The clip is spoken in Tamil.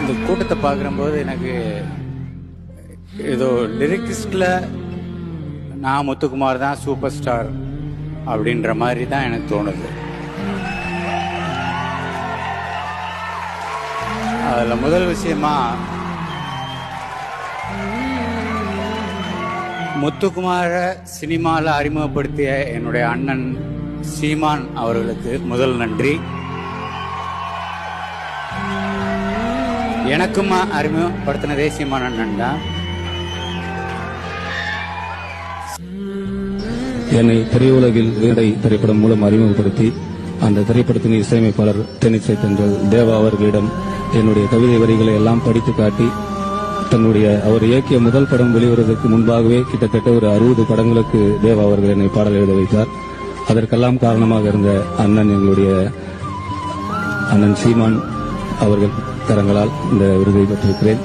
இந்த கூட்டத்தை பார்க்கும்போது எனக்கு ஏதோ லிரிக்ஸ்டில் நான் முத்துக்குமார் தான் சூப்பர் ஸ்டார் அப்படின்ற மாதிரி தான் எனக்கு தோணுது. அதில் முதல் விஷயமா முத்துக்குமார சினிமாவில் அறிமுகப்படுத்திய என்னுடைய அண்ணன் சீமான் அவர்களுக்கு முதல் நன்றி. எனக்கும் அறிமுகப்படுத்தின சீமான் அண்ணன் தான் என்னை திரையுலகில் வேடை திரைப்படம் மூலம் அறிமுகப்படுத்தி அந்த திரைப்படத்தின் இசையமைப்பாளர் தென்னிசை தென்றல் தேவா அவர்களிடம் என்னுடைய கவிதை வரிகளை எல்லாம் படித்து காட்டி தன்னுடைய அவர் இயக்கிய முதல் படம் வெளிவருவதற்கு முன்பாகவே கிட்டத்தட்ட ஒரு அறுபது படங்களுக்கு தேவா அவர்கள் என்னை பாடல் எழுத வைத்தார். அதற்கெல்லாம் காரணமாக இருந்த அண்ணன் எங்களுடைய அண்ணன் சீமான் அவர்கள் கரங்களால் இந்த விருதை பெற்றிருக்கிறேன்.